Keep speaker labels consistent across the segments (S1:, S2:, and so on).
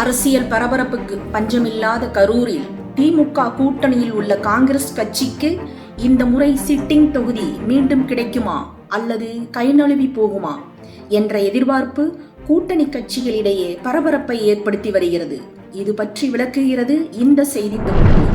S1: அரசியல் பரபரப்புக்கு பஞ்சமில்லாத கரூரில் திமுக கூட்டணியில் உள்ள காங்கிரஸ் கட்சிக்கு இந்த முறை சிட்டிங் தொகுதி மீண்டும் கிடைக்குமா? அல்லது கை நழுவி போகுமா? என்ற எதிர்பார்ப்பு கூட்டணி கட்சிகளிடையே பரபரப்பை ஏற்படுத்தி வருகிறது. இது பற்றி விளக்குகிறது இந்த செய்தி தொகுப்பு.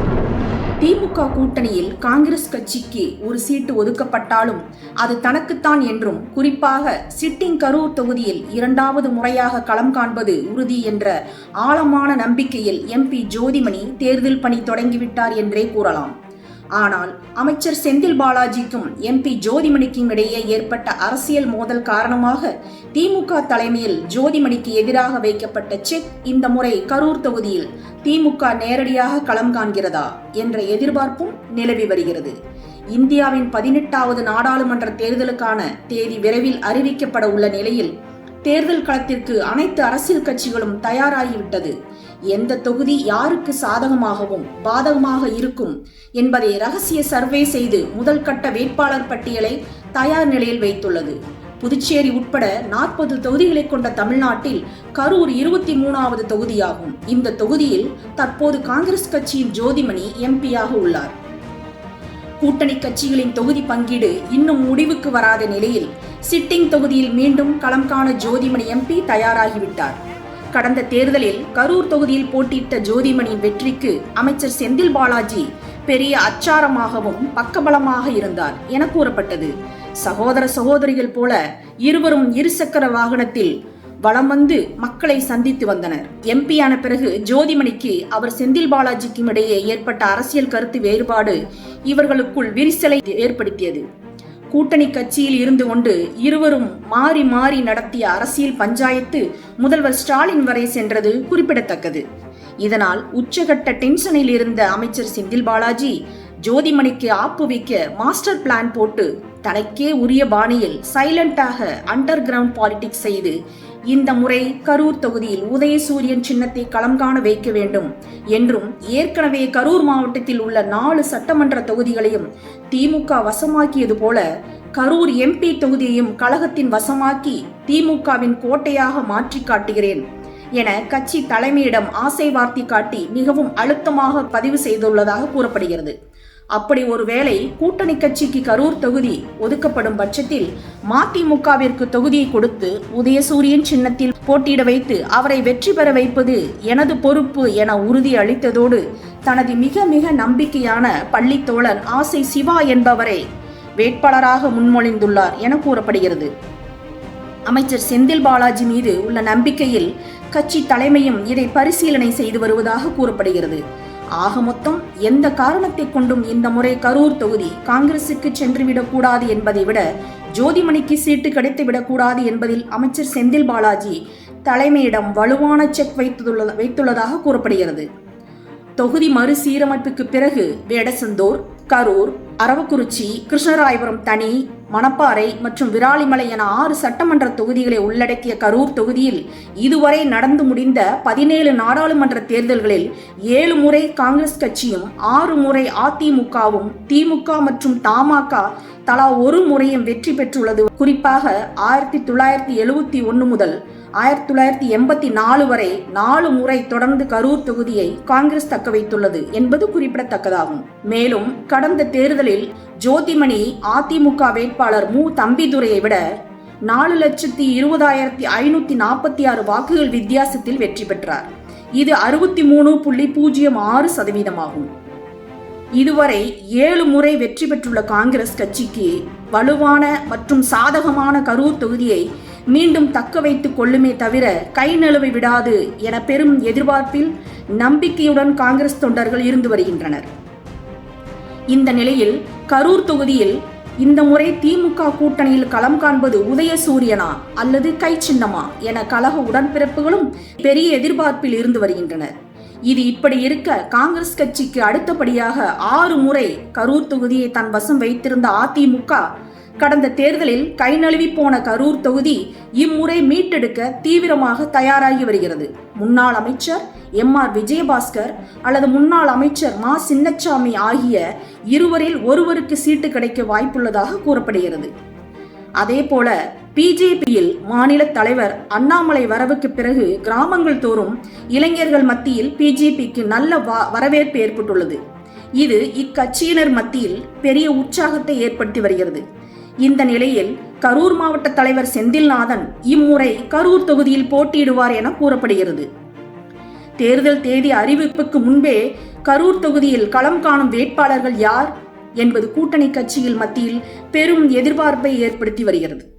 S1: திமுக கூட்டணியில் காங்கிரஸ் கட்சிக்கு ஒரு சீட்டு ஒதுக்கப்பட்டாலும் அது தனக்குத்தான் என்றும் குறிப்பாக சிட்டிங் கரூர் தொகுதியில் இரண்டாவது முறையாக களம் காண்பது உறுதி என்ற ஆழமான நம்பிக்கையில் எம்பி ஜோதிமணி தேர்தல் பணி தொடங்கிவிட்டார் என்றே கூறலாம். ஆனால் அமைச்சர் செந்தில் பாலாஜிக்கும் எம்பி ஜோதிமணிக்கும் இடையே ஏற்பட்ட அரசியல் மோதல் காரணமாக திமுக தலைமையில் ஜோதிமணிக்கு எதிராக வைக்கப்பட்ட செக் இந்த முறை கரூர் தொகுதியில் திமுக நேரடியாக களம் காண்கிறதா என்ற எதிர்பார்ப்பும் நிலவி வருகிறது. இந்தியாவின் பதினெட்டாவது நாடாளுமன்ற தேர்தலுக்கான தேதி விரைவில் அறிவிக்கப்பட உள்ள நிலையில் தேர்தல் களத்திற்கு அனைத்து அரசியல் கட்சிகளும் தயாராகிவிட்டது. எந்த தொகுதி யாருக்கு சாதகமாகவும் பாதகமாக இருக்கும் என்பதை ரகசிய சர்வே செய்து முதல் கட்ட வேட்பாளர் பட்டியலை தயார் நிலையில் வைத்துள்ளது. புதுச்சேரி உட்பட நாற்பது தொகுதிகளை கொண்ட தமிழ்நாட்டில் கரூர் இருபத்தி மூணாவது தொகுதியாகும். இந்த தொகுதியில் தற்போது காங்கிரஸ் கட்சியின் ஜோதிமணி எம்பியாக உள்ளார். கூட்டணி கட்சிகளின் தொகுதி பங்கீடு இன்னும் முடிவுக்கு வராத நிலையில் சிட்டிங் தொகுதியில் மீண்டும் களம் காண ஜோதிமணி எம்பி தயாராகிவிட்டார். கடந்த தேர்தலில் கரூர் தொகுதியில் போட்டியிட்ட ஜோதிமணியின் வெற்றிக்கு அமைச்சர் செந்தில் பாலாஜி பெரிய அச்சாரமாகவும் பக்கபலமாக இருந்தார் என கூறப்பட்டது. சகோதர சகோதரிகள் போல இருவரும் இருசக்கர வாகனத்தில் வலம் வந்து மக்களை சந்தித்து வந்தனர். எம்பியான பிறகு ஜோதிமணிக்கு அவர் செந்தில் பாலாஜிக்கும் இடையே ஏற்பட்ட அரசியல் கருத்து வேறுபாடு இவர்களுக்குள் விரிசலை ஏற்படுத்தியது. கூட்டணி கட்சியில் இருந்து கொண்டு இருவரும் மாறி மாறி நடத்திய அரசியல் பஞ்சாயத்து முதல்வர் ஸ்டாலின் வரை சென்றது குறிப்பிடத்தக்கது. இதனால் உச்சகட்ட டென்ஷனில் இருந்த அமைச்சர் செந்தில் பாலாஜி ஜோதிமணிக்கு ஆப்பு வைக்க மாஸ்டர் பிளான் போட்டு தனக்கே உரிய பாணியில் சைலண்டாக அண்டர் கிரவுண்ட் பாலிடிக்ஸ் செய்து இந்த முறை கரூர் தொகுதியில் உதயசூரியன் சின்னத்தை களம் காண வைக்க வேண்டும் என்றும் ஏற்கனவே கரூர் மாவட்டத்தில் உள்ள நாலு சட்டமன்ற தொகுதிகளையும் திமுக வசமாக்கியது போல கரூர் எம்பி தொகுதியையும் கழகத்தின் வசமாக்கி திமுகவின் கோட்டையாக மாற்றி காட்டுகிறேன் என கட்சி தலைமையிடம் ஆசை வார்த்தை காட்டி மிகவும் அழுத்தமாக பதிவு செய்துள்ளதாக கூறப்படுகிறது. அப்படி ஒருவேளை கூட்டணி கட்சிக்கு கரூர் தொகுதி ஒதுக்கப்படும் பட்சத்தில் மதிமுகவிற்கு தொகுதியை கொடுத்து உதயசூரியன் சின்னத்தில் போட்டியிட வைத்து அவரை வெற்றி பெற வைப்பது எனது பொறுப்பு என உறுதி அளித்ததோடு தனது மிக மிக நம்பிக்கையான பள்ளி தோழன் ஆசை சிவா என்பவரை வேட்பாளராக முன்மொழிந்துள்ளார் என கூறப்படுகிறது. அமைச்சர் செந்தில் பாலாஜி மீது உள்ள நம்பிக்கையில் கட்சி தலைமையும் இதை பரிசீலனை செய்து வருவதாக கூறப்படுகிறது. ஆக மொத்தம் எந்த காரணத்தை கொண்டும் இந்த முறை கரூர் தொகுதி காங்கிரசுக்கு சென்றுவிடக்கூடாது என்பதை விட ஜோதிமணிக்கு சீட்டு கிடைத்துவிடக்கூடாது என்பதில் அமைச்சர் செந்தில் பாலாஜி தலைமையிடம் வலுவான செக் வைத்துள்ள வைத்துள்ளதாக கூறப்படுகிறது. தொகுதி மறுசீரமைப்புக்கு பிறகு வேடசந்தூர் கரூர் அரவக்குறிச்சி கிருஷ்ணராயபுரம் தனி மணப்பாறை மற்றும் விராலிமலை என ஆறு சட்டமன்ற தொகுதிகளை உள்ளடக்கிய கரூர் தொகுதியில் இதுவரை நடந்து முடிந்த பதினேழு நாடாளுமன்ற தேர்தல்களில் ஏழு முறை காங்கிரஸ் கட்சியும் ஆறு முறை அதிமுகவும் திமுக மற்றும் தமாக தலா ஒரு முறையும் வெற்றி பெற்றுள்ளது. குறிப்பாக ஆயிரத்தி தொள்ளாயிரத்தி எழுபத்தி ஒன்று முதல் ஆயிரத்தி தொள்ளாயிரத்தி எண்பத்தி நாலு வரை நாலு முறை தொடர்ந்து கரூர் தொகுதியை காங்கிரஸ் தக்க வைத்துள்ளது என்பது குறிப்பிடத்தக்கதாகும். மேலும் கடந்த தேர்தலில் ஜோதிமணி அதிமுக வேட்பாளர் மு. தம்பிதுரையை விட நாலு லட்சத்தி இருபதாயிரத்தி ஐநூத்தி நாற்பத்தி ஆறு வாக்குகள் வித்தியாசத்தில் வெற்றி பெற்றார். இது அறுபத்தி மூணு புள்ளி பூஜ்ஜியம் ஆறு சதவீதமாகும். இதுவரை ஏழு முறை வெற்றி பெற்றுள்ள காங்கிரஸ் கட்சிக்கு வலுவான மற்றும் சாதகமான கரூர் தொகுதியை மீண்டும் தக்க வைத்துக் கொள்ளுமே தவிர கை நழுவை விடாது என பெரும் எதிர்பார்ப்பில் நம்பிக்கையுடன் காங்கிரஸ் தொண்டர்கள் இருந்து வருகின்றனர். இந்த நிலையில் கரூர் தொகுதியில் இந்த முறை திமுக கூட்டணியில் களம் காண்பது உதயசூரியனா அல்லது கை சின்னமா என கழக உடன்பிறப்புகளும் பெரிய எதிர்பார்ப்பில் இருந்து வருகின்றனர். இது இப்படி இருக்க காங்கிரஸ் கட்சிக்கு அடுத்தபடியாக ஆறு முறை கரூர் தொகுதியை தன் வசம் வைத்திருந்த அதிமுக கடந்த தேர்தலில் கை நழுவி போன கரூர் தொகுதி இம்முறை மீட்டெடுக்க தீவிரமாக தயாராகி வருகிறது. முன்னாள் அமைச்சர் எம் ஆர் விஜயபாஸ்கர் அல்லது முன்னாள் அமைச்சர் மா சின்னச்சாமி ஆகிய இருவரில் ஒருவருக்கு சீட்டு கிடைக்க வாய்ப்புள்ளதாக கூறப்படுகிறது. அதே போல பிஜேபியில் மாநில தலைவர் அண்ணாமலை வரவுக்கு பிறகு கிராமங்கள் தோறும் இளைஞர்கள் மத்தியில் பிஜேபிக்கு நல்ல வ- வரவேற்பு ஏற்பட்டுள்ளது. இது இக்கட்சியினர் மத்தியில் பெரிய உற்சாகத்தை ஏற்படுத்தி வருகிறது. இந்த நிலையில் கரூர் மாவட்ட தலைவர் செந்தில்நாதன் இம்முறை கரூர் தொகுதியில் போட்டியிடுவார் என கூறப்படுகிறது. தேர்தல் தேதி அறிவிப்புக்கு முன்பே கரூர் தொகுதியில் களம் காணும் வேட்பாளர்கள் யார் என்பது கூட்டணி கட்சியில் மத்தியில் பெரும் எதிர்பார்ப்பை ஏற்படுத்தி வருகிறது.